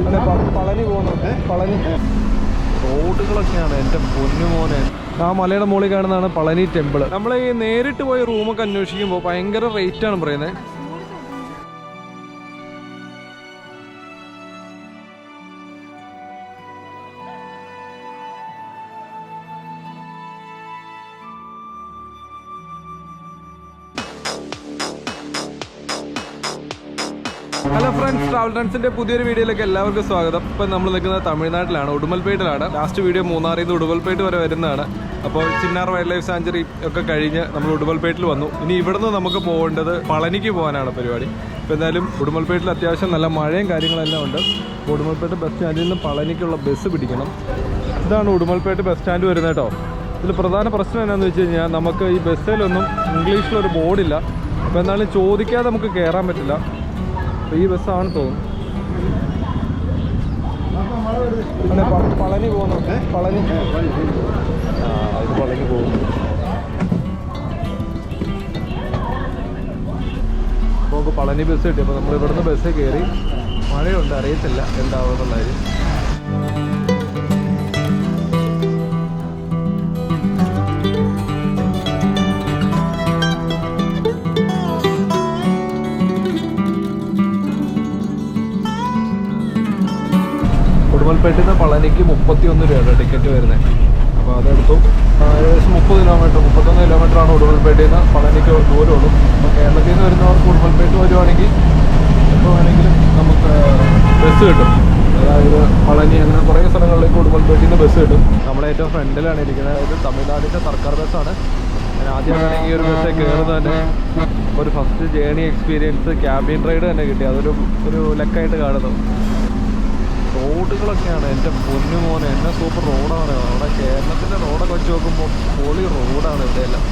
അതെ പ- പളനി പോകുന്നുണ്ട് പളനി. റോഡുകളൊക്കെയാണ് എന്റെ പൊന്നുമോനെ ആ മലയുടെ മുകളിൽ കാണുന്നതാണ് പളനി ടെമ്പിൾ നമ്മൾ ഈ നേരിട്ട് പോയ റൂമൊക്കെ അന്വേഷിക്കുമ്പോൾ ഭയങ്കര റേറ്റ് ആണ് പറയുന്നത് ട്രാവൽ പുതിയൊരു വീഡിയോയിലേക്ക് എല്ലാവർക്കും സ്വാഗതം. ഇപ്പം നമ്മൾ നിൽക്കുന്നത് തമിഴ്നാട്ടിലാണ് ഉടുമൽപേട്ടിലാണ് ലാസ്റ്റ് വീഡിയോ മൂന്നാറിൽ നിന്ന് ഉടുമൽപേട്ട് വരെ വരുന്നതാണ്. അപ്പോൾ ചിന്നാർ വൈൽഡ് ലൈഫ് സാഞ്ചുറി ഒക്കെ കഴിഞ്ഞ് നമ്മൾ ഉടുമൽപേട്ടിൽ വന്നു. ഇനി ഇവിടുന്ന് നമുക്ക് പോകേണ്ടത് പളനിക്ക് പോകാനാണ് പരിപാടി. ഇപ്പം എന്തായാലും ഉടുമൽപേട്ടിൽ അത്യാവശ്യം നല്ല മഴയും കാര്യങ്ങളെല്ലാം ഉണ്ട്. ഉടുമൽപേട്ട് ബസ് സ്റ്റാൻഡിൽ നിന്ന് പളനിക്കുള്ള ബസ് പിടിക്കണം. ഇതാണ് ഉടുമൽപേട്ട് ബസ് സ്റ്റാൻഡ് വരുന്നത് കേട്ടോ. ഇതിൽ പ്രധാന പ്രശ്നം എന്താണെന്ന് വെച്ച് കഴിഞ്ഞാൽ നമുക്ക് ഈ ബസ്സിലൊന്നും ഇംഗ്ലീഷിലൊരു ബോർഡില്ല അപ്പോൾ എന്നാലും ചോദിക്കാതെ നമുക്ക് കയറാൻ പറ്റില്ല. അപ്പോൾ ഈ ബസ്സാണ് തോന്നുന്നു. പളനി പോകുന്നു. പളനി. അത് പളനി പോകുന്നു. അപ്പോൾ പളനി ബസ് കിട്ടി. അപ്പോൾ നമ്മൾ ഇവിടുന്ന് ബസ് കയറി. മഴയുണ്ട് അറിയത്തില്ല എന്താവുമെന്നുള്ള ഉടുമൽപേട്ടിൽ നിന്ന് പളനിക്ക് മുപ്പത്തി ഒന്ന് രൂപയുടെ ടിക്കറ്റ് വരുന്നത് അപ്പോൾ അതെടുത്തു. ഏകദേശം മുപ്പത് കിലോമീറ്റർ മുപ്പത്തൊന്ന് കിലോമീറ്റർ ആണ് ഉടുമൽപേട്ടിൽ നിന്ന് പളനിക്ക് ദൂരമുള്ളൂ. അപ്പോൾ കേരളത്തിൽ നിന്ന് വരുന്നവർക്ക് ഉടുമൽപേട്ട് വരുവാണെങ്കിൽ എപ്പോൾ വേണമെങ്കിലും നമുക്ക് ബസ് കിട്ടും. അതായത് പളനി അങ്ങനെ കുറേ സ്ഥലങ്ങളിലേക്ക് ഉടുമൽപേട്ടിൽ നിന്ന് ബസ് കിട്ടും. നമ്മളേറ്റവും ഫ്രണ്ടിലാണ് ഇരിക്കുന്നത്. ഇത് തമിഴ്നാടിന്റെ സർക്കാർ ബസ്സാണ് ഞാൻ ആദ്യമായിട്ടാണ് ഈ ഒരു ബസ്സേ കയറുന്നത് തന്നെ ഒരു first journey experience cabin ride തന്നെ കിട്ടി. അതൊരു ഒരു ലക്കായിട്ട് കാണുന്നു. റോഡുകളൊക്കെയാണ് എന്റെ പൊന്നു മോനെ എന്നെ സൂപ്പർ റോഡാണ് അവിടെ കേരളത്തിന്റെ റോഡൊക്കെ വെച്ച് നോക്കുമ്പോൾ പൊളി റോഡാണ് ഇവിടെയെല്ലാം.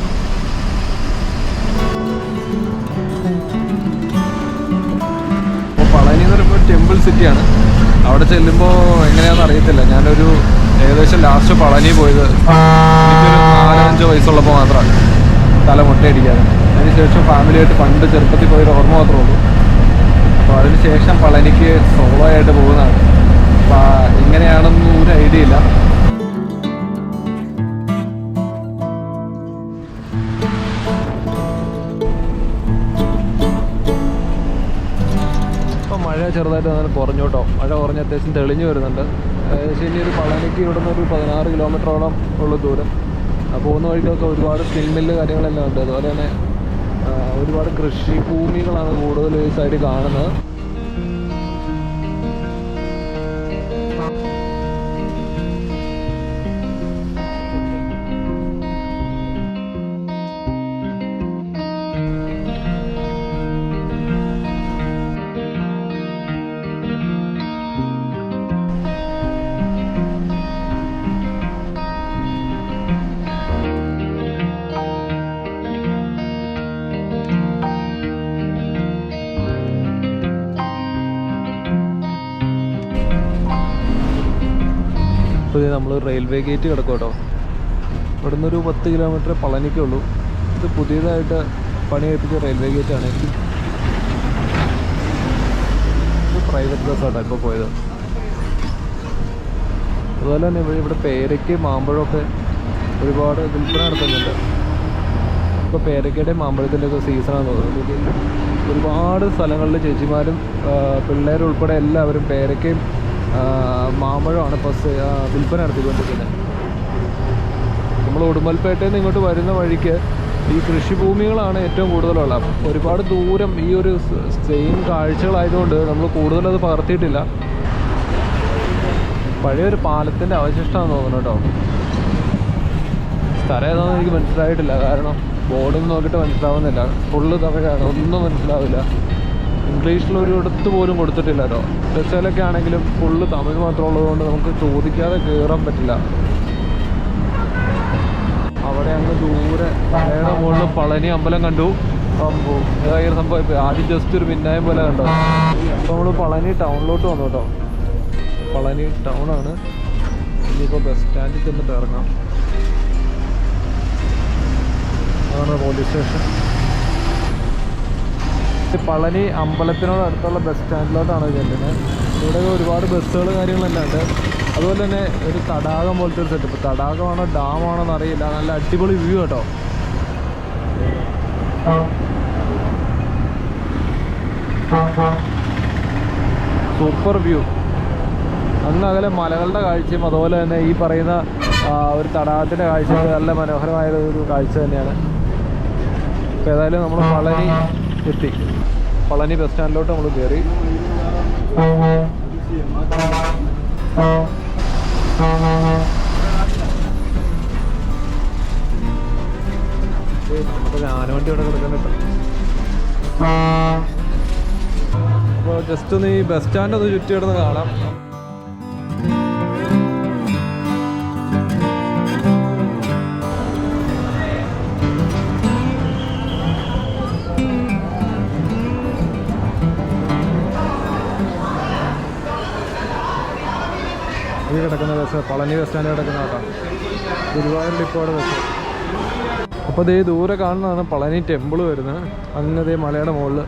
അപ്പോൾ പളനി എന്ന് പറയുമ്പോൾ ടെമ്പിൾ സിറ്റിയാണ് അവിടെ ചെല്ലുമ്പോൾ എങ്ങനെയാണെന്ന് അറിയത്തില്ല. ഞാനൊരു ഏകദേശം ലാസ്റ്റ് പളനി പോയത് എനിക്കൊരു നാലഞ്ച് വയസ്സുള്ളപ്പോൾ മാത്രമാണ്. തല മുട്ടയടിക്കാറ് അതിനുശേഷം ഫാമിലിയായിട്ട് പണ്ട് ചെറുപ്പത്തിൽ പോയൊരു ഓർമ്മ മാത്രമേ ഉള്ളൂ. അപ്പോൾ അതിനുശേഷം പളനിക്ക് സോളോ ആയിട്ട് പോകുന്നതാണ്. കുറഞ്ഞു കേട്ടോ. മഴ കുറഞ്ഞ് അത്യാവശ്യം തെളിഞ്ഞു വരുന്നുണ്ട്. ഏകദേശം ഇനി ഒരു പളനിക്ക് ഇവിടുന്ന് ഒരു പതിനാറ് കിലോമീറ്ററോളം ഉള്ള ദൂരം. പോകുന്ന വഴിക്കൊക്കെ ഒരുപാട് മില്ല് കാര്യങ്ങളെല്ലാം ഉണ്ട്. അതുപോലെ തന്നെ ഒരുപാട് കൃഷി ഭൂമികളാണ് കൂടുതൽ ഈ സൈഡിൽ കാണുന്നത്. ഇപ്പോൾ നമ്മൾ റെയിൽവേ ഗേറ്റ് കിടക്കും കേട്ടോ ഇവിടെ നിന്നൊരു പത്ത് കിലോമീറ്റർ പളനിക്കേ ഉള്ളൂ ഇത് പുതിയതായിട്ട് പണി കഴിപ്പിച്ച റെയിൽവേ ഗേറ്റ് ആണ്. ഇത് പ്രൈവറ്റ് ബസ്സാണ് ഇപ്പോൾ പോയത്. അതുപോലെ തന്നെ ഇവിടെ ഇവിടെ പേരയ്ക്ക് മാമ്പഴമൊക്കെ ഒരുപാട് വിൽപ്പന നടത്തുന്നുണ്ട്. ഇപ്പോൾ പേരയ്ക്കയുടെ മാമ്പഴത്തിന്റെയൊക്കെ സീസണാണ് തോന്നുന്നത് ഒരുപാട് സ്ഥലങ്ങളിൽ ചേച്ചിമാരും പിള്ളേരുൾപ്പെടെ എല്ലാവരും പേരയ്ക്കയും മാമ്പഴമാണ് ഇപ്പോൾ വിൽപ്പന നടത്തിക്കൊണ്ടിരിക്കുന്നത്. നമ്മൾ ഉടുമ്പൽപേട്ടയിൽ നിന്ന് ഇങ്ങോട്ട് വരുന്ന വഴിക്ക് ഈ കൃഷിഭൂമികളാണ് ഏറ്റവും കൂടുതലുള്ളത്. ഒരുപാട് ദൂരം ഈ ഒരു സെയിം കാഴ്ചകളായതുകൊണ്ട് നമ്മൾ കൂടുതലത് പകർത്തിയിട്ടില്ല. പഴയൊരു പാലത്തിന്റെ അവശിഷ്ടമാണെന്ന് തോന്നുന്നു കേട്ടോ. സ്ഥലം ഏതാണെന്ന് എനിക്ക് മനസ്സിലായിട്ടില്ല. കാരണം ബോർഡിൽ നോക്കിയിട്ട് മനസ്സിലാവുന്നില്ല. ഫുള്ള് തമിഴാണ് ഒന്നും മനസ്സിലാവില്ല. ഇംഗ്ലീഷിൽ ഒരു ഇടത്ത് പോലും കൊടുത്തിട്ടില്ല കേട്ടോ ബസ്സിലൊക്കെ ആണെങ്കിലും ഫുള്ള് തമിഴ് മാത്രം ഉള്ളതുകൊണ്ട് നമുക്ക് ചോദിക്കാതെ കയറാൻ പറ്റില്ല. അവിടെ അങ്ങ് ദൂരെ മലയുടെ മുകളിൽ പളനി അമ്പലം കണ്ടു. ഏതായാലും സംഭവം. ആദ്യം ജസ്റ്റ് ഒരു മിന്നായം പോലെ കണ്ടോ? അപ്പോൾ നമ്മൾ പളനി ടൗണിലോട്ട് വന്നു കേട്ടോ. പളനി ടൗണാണ്. ഇനിയിപ്പോൾ ബസ് സ്റ്റാൻഡിൽ ചെന്നിട്ട് ഇറങ്ങാം. അതാണ് പോലീസ് സ്റ്റേഷൻ ഈ പളനി അമ്പലത്തിനോട് അടുത്തുള്ള ബസ് സ്റ്റാൻഡിലോട്ടാണ് ചെല്ലുന്നത് ഇവിടെ ഒരുപാട് ബസ്സുകൾ കാര്യങ്ങളെല്ലാം ഉണ്ട്. അതുപോലെ തന്നെ ഒരു തടാകം പോലത്തെ ഒരു സെറ്റപ്പ് തടാകമാണോ ഡാമാണോ എന്ന് അറിയില്ല നല്ല അടിപൊളി വ്യൂ കേട്ടോ. സൂപ്പർ വ്യൂ അങ്ങ് അകലെ മലകളുടെ കാഴ്ചയും അതുപോലെ തന്നെ ഈ പറയുന്ന ഒരു തടാകത്തിന്റെ കാഴ്ചയും നല്ല മനോഹരമായ ഒരു കാഴ്ച തന്നെയാണ്. അപ്പോൾ ഏതായാലും നമ്മൾ പളനി എത്തി പളനി ബസ് സ്റ്റാൻഡിലോട്ട് നമ്മൾ കയറി ആനവണ്ടി ജസ്റ്റ് ഒന്ന് ഈ ബസ് സ്റ്റാൻഡ് ഒന്ന് ചുറ്റി കിടന്ന് കാണാം. ഈ കിടക്കുന്ന ബസ് പളനി ബസ് സ്റ്റാൻഡ് കിടക്കുന്ന കേട്ടോ ഗുരുവായൂർ ഡിപ്പോയുടെ ബസ്. അപ്പോൾ ദേ ദൂരെ കാണുന്നതാണ് പളനി ടെമ്പിൾ വരുന്നത്. അങ്ങനെ ദേ മലയുടെ മുകളിൽ.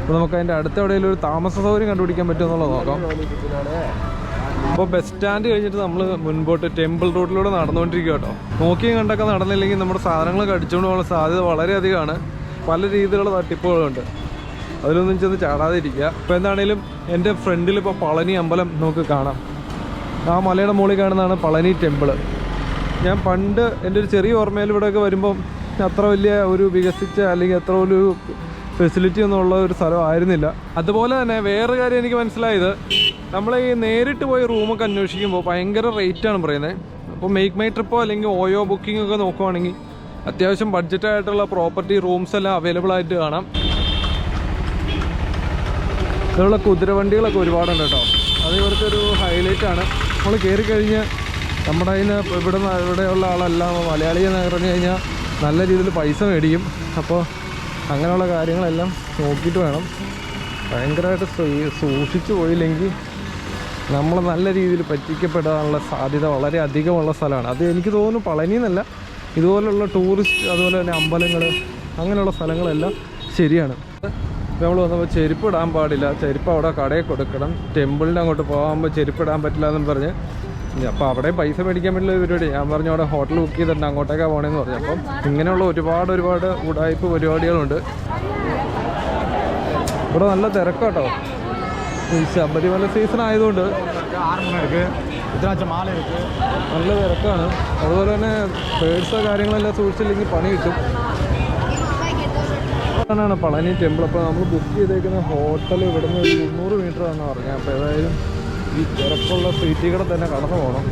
അപ്പോൾ നമുക്ക് അതിന്റെ അടുത്ത ഒരു താമസ സൗകര്യം കണ്ടുപിടിക്കാൻ പറ്റുമെന്നുള്ളത് നോക്കാം. അപ്പോൾ ബസ് സ്റ്റാൻഡ് കഴിഞ്ഞിട്ട് നമ്മൾ മുൻപോട്ട് ടെമ്പിൾ റോഡിലൂടെ നടന്നുകൊണ്ടിരിക്കുക കേട്ടോ. നോക്കിയും കണ്ടൊക്കെ നടന്നില്ലെങ്കിൽ നമ്മുടെ സാധനങ്ങളൊക്കെ അടിച്ചുകൊണ്ട് പോകാനുള്ള സാധ്യത വളരെയധികമാണ്. പല രീതിയിലുള്ള തട്ടിപ്പുകളുണ്ട്. അതിലൊന്നും ചെന്ന് ചാടാതിരിക്കുക അപ്പോൾ എന്താണേലും എന്റെ ഫ്രണ്ടിൽ ഇപ്പോൾ പളനി അമ്പലം നമുക്ക് കാണാം. ആ മലയുടെ മുകളിൽ കാണുന്നതാണ് പളനി ടെമ്പിൾ ഞാൻ പണ്ട് എന്റെ ഒരു ചെറിയ ഓർമ്മയിൽ ഇവിടെയൊക്കെ വരുമ്പം അത്ര വലിയ ഒരു വികസിച്ച അല്ലെങ്കിൽ അത്ര ഒരു ഫെസിലിറ്റി ഒന്നും ഉള്ള ഒരു സ്ഥലം ആയിരുന്നില്ല. അതുപോലെ തന്നെ വേറെ കാര്യം എനിക്ക് മനസ്സിലായത് നമ്മൾ ഈ നേരിട്ട് പോയി റൂമൊക്കെ അന്വേഷിക്കുമ്പോൾ ഭയങ്കര റേറ്റാണ് പറയുന്നത് അപ്പോൾ മേക്ക് മൈ ട്രിപ്പോ അല്ലെങ്കിൽ ഓയോ ബുക്കിംഗ് ഒക്കെ നോക്കുവാണെങ്കിൽ അത്യാവശ്യം ബഡ്ജറ്റായിട്ടുള്ള പ്രോപ്പർട്ടി റൂംസ് എല്ലാം അവൈലബിൾ ആയിട്ട് കാണാം. ഇതിലുള്ള കുതിരവണ്ടികളൊക്കെ ഒരുപാടുണ്ട് കേട്ടോ. അത് ഇവർക്കൊരു ഹൈലൈറ്റ് ആണ്. നമ്മൾ കയറി കഴിഞ്ഞ് നമ്മുടെ കയ്യിൽ ഇവിടെ ഇവിടെയുള്ള ആളെല്ലാം മലയാളി എന്ന് പറഞ്ഞു കഴിഞ്ഞാൽ നല്ല രീതിയിൽ പൈസ മേടിക്കും. അപ്പോൾ അങ്ങനെയുള്ള കാര്യങ്ങളെല്ലാം നോക്കിയിട്ട് വേണം. ഭയങ്കരമായിട്ട് സൂക്ഷിച്ചു പോയില്ലെങ്കിൽ നമ്മൾ നല്ല രീതിയിൽ പറ്റിക്കപ്പെടാനുള്ള സാധ്യത വളരെ അധികമുള്ള സ്ഥലമാണ്. അത് എനിക്ക് തോന്നുന്നു പളനി എന്നല്ല ഇതുപോലുള്ള ടൂറിസ്റ്റ് അതുപോലെ തന്നെ അമ്പലങ്ങൾ അങ്ങനെയുള്ള സ്ഥലങ്ങളെല്ലാം ശരിയാണ്. നമ്മൾ വന്നപ്പോൾ ചെരുപ്പ് ഇടാൻ പാടില്ല. ചെരുപ്പ് അവിടെ കടയിൽ കൊടുക്കണം. ടെമ്പിളിന്റെ അങ്ങോട്ട് പോകുമ്പോൾ ചെരുപ്പ് ഇടാൻ പറ്റില്ല എന്നും പറഞ്ഞ്. അപ്പോൾ അവിടെ പൈസ മേടിക്കാൻ പറ്റില്ല പരിപാടി. ഞാൻ പറഞ്ഞു അവിടെ ഹോട്ടൽ ബുക്ക് ചെയ്തിട്ടുണ്ട്. അങ്ങോട്ടേക്കാണ് പോകണമെന്ന് പറഞ്ഞു. അപ്പം ഇങ്ങനെയുള്ള ഒരുപാട് ഒരുപാട് ഉടായ്പ പരിപാടികളുണ്ട്. ഇവിടെ നല്ല തിരക്കാട്ടോ. ഈ ശബരിമല സീസൺ ആയതുകൊണ്ട്. നല്ല തിരക്കാണ്. അതുപോലെ തന്നെ പേഴ്സോ കാര്യങ്ങളെല്ലാം സൂക്ഷിച്ചില്ലെങ്കിൽ പണി കിട്ടും. ആണ് പളനി ടെമ്പിൾ അപ്പോൾ നമ്മൾ ബുക്ക് ചെയ്തേക്കുന്ന ഹോട്ടൽ ഇവിടുന്ന് ഒരു മുന്നൂറ് മീറ്റർ ആണെന്ന് പറഞ്ഞത് അപ്പോൾ ഏതായാലും ഈ തിരക്കുള്ള സീറ്റിൽ കൂടെ തന്നെ കടന്നു പോകണം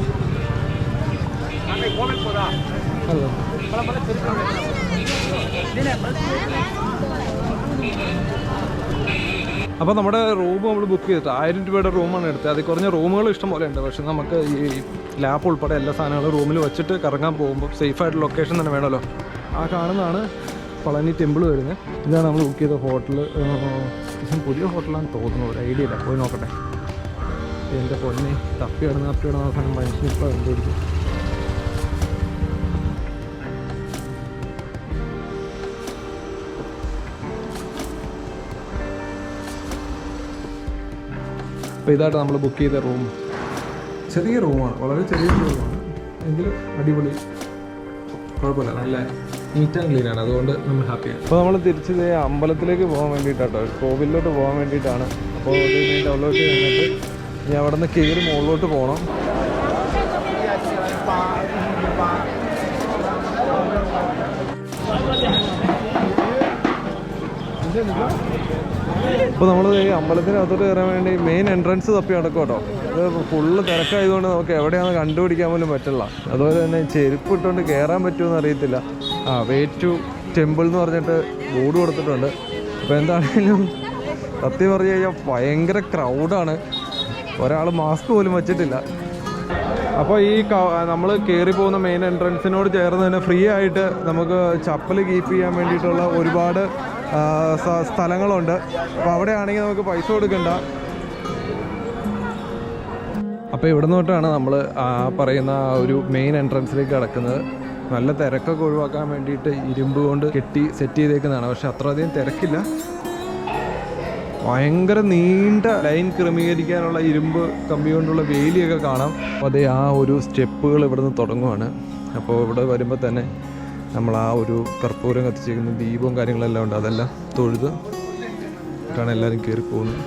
അപ്പൊ നമ്മുടെ റൂം നമ്മൾ ബുക്ക് ചെയ്തിട്ട് ആയിരം രൂപയുടെ റൂമാണ് എടുത്തത്. അതിൽ കുറഞ്ഞ റൂമുകൾ ഇഷ്ടം പോലെ ഉണ്ട്. പക്ഷെ നമുക്ക് ഈ ലാപ്പ് ഉൾപ്പെടെ എല്ലാ സാധനങ്ങളും റൂമിൽ വെച്ചിട്ട് കറങ്ങാൻ പോകുമ്പോൾ സേഫ് ആയിട്ട് ലൊക്കേഷൻ തന്നെ വേണമല്ലോ. ആ കാണുന്നതാണ് പളനി ടെമ്പിൾ വരുന്നത്. ഇതാണ് നമ്മൾ ബുക്ക് ചെയ്ത ഹോട്ടൽ പുതിയ ഹോട്ടലാണ് തോന്നുന്നു. ഒരു ഐഡിയ ഇല്ല. പോയി നോക്കട്ടെ. എന്റെ പൊന്നെ തപ്പി കിടന്ന് തപ്പി കിടന്ന അവസാനം മനുഷ്യൻ ഇപ്പോൾ കണ്ടുപിടിക്കും അപ്പോൾ ഇതായിട്ട് നമ്മൾ ബുക്ക് ചെയ്ത റൂം ചെറിയ റൂമാണ് വളരെ ചെറിയ റൂമാണ് എങ്കിലും അടിപൊളി. കുഴപ്പമില്ല. നല്ല നീറ്റ് ആൻഡ് ക്ലീൻ ആണ്. അതുകൊണ്ട് നമ്മൾ ഹാപ്പിയാണ് അപ്പോൾ നമ്മൾ തിരിച്ച് അമ്പലത്തിലേക്ക് പോകാൻ വേണ്ടിയിട്ടാട്ടോ. കോവിലോട്ട് പോകാൻ വേണ്ടിയിട്ടാണ്. അപ്പോൾ ഡൗൺലോഡ് ചെയ്തിട്ട് ഇനി അവിടെ നിന്ന് കയറി മുകളിലോട്ട് പോകണം. അപ്പോൾ നമ്മൾ ഈ അമ്പലത്തിനകത്തോട്ട് കയറാൻ വേണ്ടി മെയിൻ എൻട്രൻസ് തപ്പി നടക്കും കേട്ടോ ഇത് ഫുള്ള് തിരക്കായതുകൊണ്ട് നമുക്ക് എവിടെയാണെന്ന് കണ്ടുപിടിക്കാൻ പോലും പറ്റില്ല. അതുപോലെ തന്നെ ചെരുപ്പ് ഇട്ടുകൊണ്ട് കയറാൻ പറ്റുമെന്ന് അറിയത്തില്ല. ആ വേ ടു ടെമ്പിൾ എന്ന് പറഞ്ഞിട്ട് ബോർഡ് കൊടുത്തിട്ടുണ്ട്. അപ്പോൾ എന്താണെങ്കിലും സത്യം പറഞ്ഞു കഴിഞ്ഞാൽ ഭയങ്കര ക്രൗഡാണ് ഒരാൾ മാസ്ക് പോലും വച്ചിട്ടില്ല. അപ്പോൾ ഈ നമ്മൾ കയറി പോകുന്ന മെയിൻ എൻട്രൻസിനോട് ചേർന്ന് തന്നെ ഫ്രീ ആയിട്ട് നമുക്ക് ചപ്പൽ കീപ്പ് ചെയ്യാൻ വേണ്ടിയിട്ടുള്ള ഒരുപാട് സ്ഥലങ്ങളുണ്ട്. അപ്പോൾ അവിടെയാണെങ്കിൽ നമുക്ക് പൈസ കൊടുക്കണ്ട. അപ്പോൾ ഇവിടെ നിന്നോട്ടാണ് നമ്മൾ പറയുന്ന ഒരു മെയിൻ എൻട്രൻസിലേക്ക് കിടക്കുന്നത്. നല്ല തിരക്കൊക്കെ ഒഴിവാക്കാൻ വേണ്ടിയിട്ട് ഇരുമ്പ് കൊണ്ട് കെട്ടി സെറ്റ് ചെയ്തേക്കുന്നതാണ്. പക്ഷെ അത്ര അധികം തിരക്കില്ല. ഭയങ്കര നീണ്ട ലൈൻ ക്രമീകരിക്കാനുള്ള ഇരുമ്പ് കമ്പി കൊണ്ടുള്ള വേലിയൊക്കെ കാണാം. അപ്പോൾ അതേ ആ ഒരു സ്റ്റെപ്പുകൾ ഇവിടെ നിന്ന് തുടങ്ങുവാണ്. അപ്പോൾ ഇവിടെ വരുമ്പോൾ തന്നെ നമ്മൾ ആ ഒരു കർപ്പൂരം കത്തിച്ചേക്കുന്ന ദീപവും കാര്യങ്ങളെല്ലാം ഉണ്ട്. അതെല്ലാം തൊഴുത് കാണാൻ എല്ലാവരും കയറി പോകുന്നത്.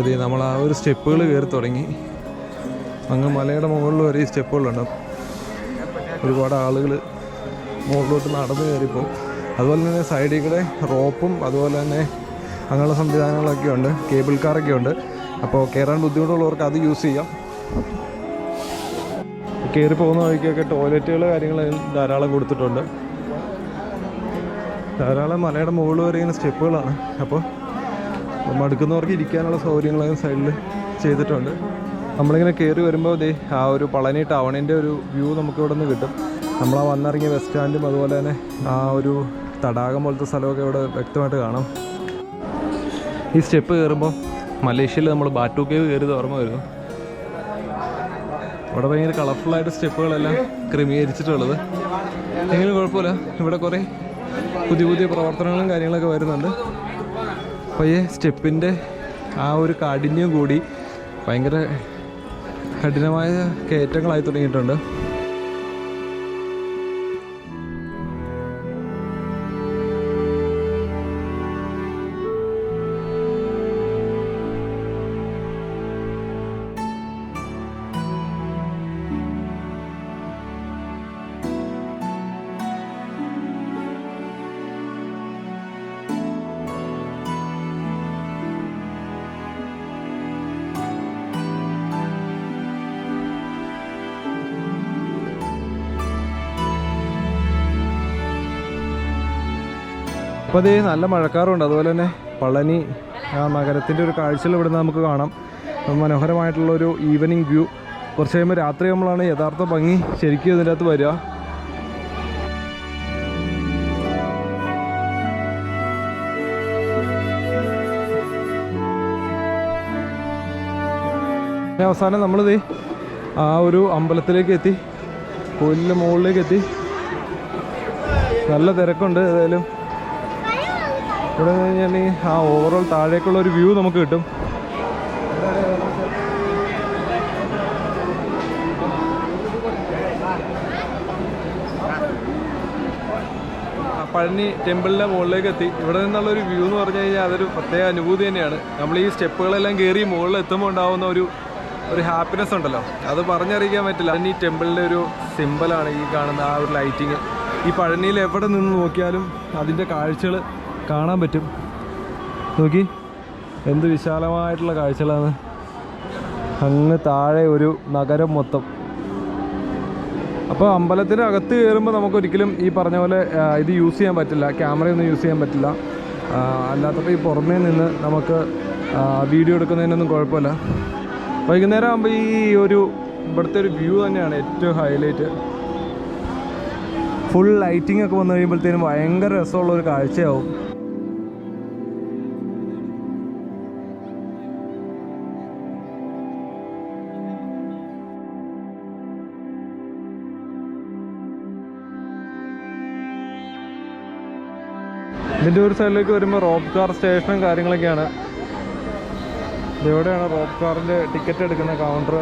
ഇത് നമ്മൾ ആ ഒരു സ്റ്റെപ്പുകൾ കയറി തുടങ്ങി. അങ്ങ് മലയുടെ മുകളിൽ വരെ ഈ സ്റ്റെപ്പുകളുണ്ട് ഒരുപാട് ആളുകൾ മുകളിലോട്ട് നടന്നു കയറിപ്പോൾ അതുപോലെ തന്നെ സൈഡിൽ കൂടെ റോപ്പും അതുപോലെ തന്നെ അങ്ങനെയുള്ള സംവിധാനങ്ങളൊക്കെ ഉണ്ട്. കേബിൾ കാറൊക്കെ ഉണ്ട്. അപ്പോൾ കയറാൻ ബുദ്ധിമുട്ടുള്ളവർക്ക് അത് യൂസ് ചെയ്യാം. കയറി പോകുന്ന വഴിക്കൊക്കെ ടോയ്ലറ്റുകൾ കാര്യങ്ങൾ ധാരാളം കൊടുത്തിട്ടുണ്ട്. ധാരാളം മലയുടെ മുകളിൽ വരെ ഇങ്ങനെ സ്റ്റെപ്പുകളാണ്. അപ്പോൾ മടുക്കുന്നവർക്ക് ഇരിക്കാനുള്ള സൗകര്യങ്ങളൊക്കെ സൈഡിൽ ചെയ്തിട്ടുണ്ട്. നമ്മളിങ്ങനെ കയറി വരുമ്പോൾ ദേ ആ ഒരു പളനി ടൗണിന്റെ ഒരു വ്യൂ നമുക്കിവിടെ നിന്ന് കിട്ടും. നമ്മൾ ആ വന്നിറങ്ങിയ ബസ് സ്റ്റാൻഡും അതുപോലെ തന്നെ ആ ഒരു തടാകം പോലത്തെ സ്ഥലമൊക്കെ ഇവിടെ വ്യക്തമായിട്ട് കാണാം. ഈ സ്റ്റെപ്പ് കയറുമ്പോൾ മലേഷ്യയിൽ നമ്മൾ ബാറ്റു കേവ് കയറിയത് ഓർമ്മ വരുന്നു. ഇവിടെ ഭയങ്കര കളർഫുള്ളായിട്ട് സ്റ്റെപ്പുകളെല്ലാം ക്രമീകരിച്ചിട്ടുള്ളത്. എങ്കിലും കുഴപ്പമില്ല. ഇവിടെ കുറേ പുതിയ പുതിയ പ്രവർത്തനങ്ങളും കാര്യങ്ങളൊക്കെ വരുന്നുണ്ട്. പയ്യെ സ്റ്റെപ്പിന്റെ ആ ഒരു കാഠിന്യം കൂടി ഭയങ്കര കഠിനമായ കയറ്റങ്ങളായി തുടങ്ങിയിട്ടുണ്ട്. അപ്പോൾ അതേ നല്ല മഴക്കാറുണ്ട്. അതുപോലെ തന്നെ പളനി ആ നഗരത്തിന്റെ ഒരു കാഴ്ചകൾ ഇവിടുന്ന് നമുക്ക് കാണാം. മനോഹരമായിട്ടുള്ളൊരു ഈവനിങ് വ്യൂ കുറച്ച് കഴിയുമ്പോൾ രാത്രി നമ്മളാണ് യഥാർത്ഥ ഭംഗി ശരിക്കും ഇതിന്റെ അകത്ത് വരിക. അവസാനം നമ്മളിത് ആ ഒരു അമ്പലത്തിലേക്ക് എത്തി. കോയിലിന്റെ മുകളിലേക്ക് എത്തി. നല്ല തിരക്കുണ്ട് ഏതായാലും. ഇവിടെ നിന്ന് കഴിഞ്ഞാൽ ആ ഓവറോൾ താഴേക്കുള്ള ഒരു വ്യൂ നമുക്ക് കിട്ടും. പഴനി ടെമ്പിളിന്റെ മുകളിലേക്ക് എത്തി ഇവിടെ നിന്നുള്ള ഒരു വ്യൂ എന്ന് പറഞ്ഞു കഴിഞ്ഞാൽ അതൊരു പ്രത്യേക അനുഭൂതി തന്നെയാണ്. നമ്മൾ ഈ സ്റ്റെപ്പുകളെല്ലാം കയറി മുകളിൽ എത്തുമ്പോൾ ഉണ്ടാകുന്ന ഒരു ഒരു ഹാപ്പിനെസ് ഉണ്ടല്ലോ. അത് പറഞ്ഞറിയിക്കാൻ പറ്റില്ല. അതിന് ഈ ടെമ്പിളിന്റെ ഒരു സിമ്പിളാണ് ഈ കാണുന്ന ആ ഒരു ലൈറ്റിങ് ഈ പഴനിയിൽ എവിടെ നിന്ന് നോക്കിയാലും അതിന്റെ കാഴ്ചകൾ കാണാൻ പറ്റും. നോക്കി. എന്ത് വിശാലമായിട്ടുള്ള കാഴ്ചകളാണ്. അങ്ങ് താഴെ ഒരു നഗരം മൊത്തം. അപ്പോൾ അമ്പലത്തിന് അകത്ത് കയറുമ്പോൾ നമുക്കൊരിക്കലും ഈ പറഞ്ഞ പോലെ ഇത് യൂസ് ചെയ്യാൻ പറ്റില്ല. ക്യാമറയൊന്നും യൂസ് ചെയ്യാൻ പറ്റില്ല. അല്ലാത്തപ്പോൾ ഈ പുറമേ നിന്ന് നമുക്ക് വീഡിയോ എടുക്കുന്നതിനൊന്നും കുഴപ്പമില്ല. വൈകുന്നേരം ആകുമ്പോൾ ഈ ഒരു ഇവിടുത്തെ ഒരു വ്യൂ തന്നെയാണ് ഏറ്റവും ഹൈലൈറ്റ് ഫുൾ ലൈറ്റിംഗ് ഒക്കെ വന്നു കഴിയുമ്പോഴത്തേനും ഭയങ്കര രസമുള്ള ഒരു കാഴ്ചയാവും. ഇതിന്റെ ഒരു സൈഡിലേക്ക് വരുമ്പോൾ റോപ്പ് കാർ സ്റ്റേഷനും കാര്യങ്ങളൊക്കെയാണ്. ഇതെവിടെയാണ് റോപ്പ് കാറിന്റെ ടിക്കറ്റ് എടുക്കുന്ന കൗണ്ടർ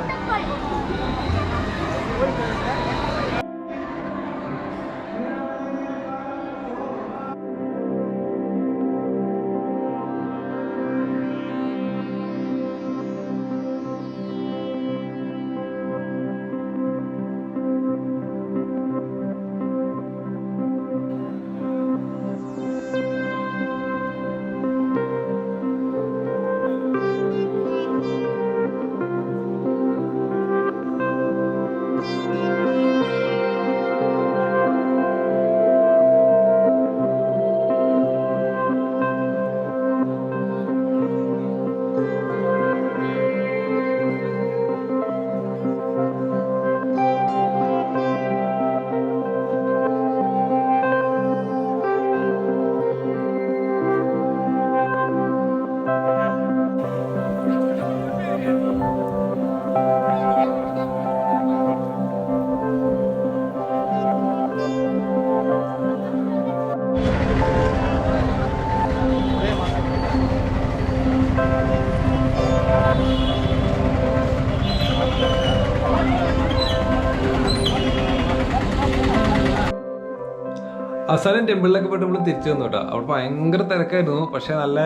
അവസാനം ടെമ്പിളിലൊക്കെ പോയിട്ട് നമ്മൾ തിരിച്ചു വന്നു കേട്ടോ. അവിടെ ഭയങ്കര തിരക്കായിരുന്നു. പക്ഷെ നല്ല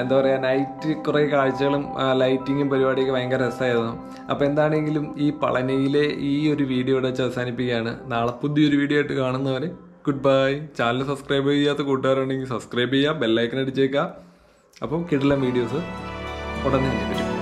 എന്താ പറയുക നൈറ്റ് കുറേ കാഴ്ചകളും ലൈറ്റിങ്ങും പരിപാടിയൊക്കെ ഭയങ്കര രസമായിരുന്നു. അപ്പോൾ എന്താണെങ്കിലും ഈ പളനിയിലെ ഈ ഒരു വീഡിയോ ഇവിടെ വെച്ച് അവസാനിപ്പിക്കുകയാണ്. നാളെ പുതിയൊരു വീഡിയോ ആയിട്ട് കാണുന്നവർ ഗുഡ് ബൈ ചാനൽ സബ്സ്ക്രൈബ് ചെയ്യാത്ത കൂട്ടുകാരുണ്ടെങ്കിൽ സബ്സ്ക്രൈബ് ചെയ്യുക ബെല്ലൈക്കൻ അടിച്ചേക്കുക. അപ്പോൾ കിടിലം വീഡിയോസ് ഉടനെ തന്നെ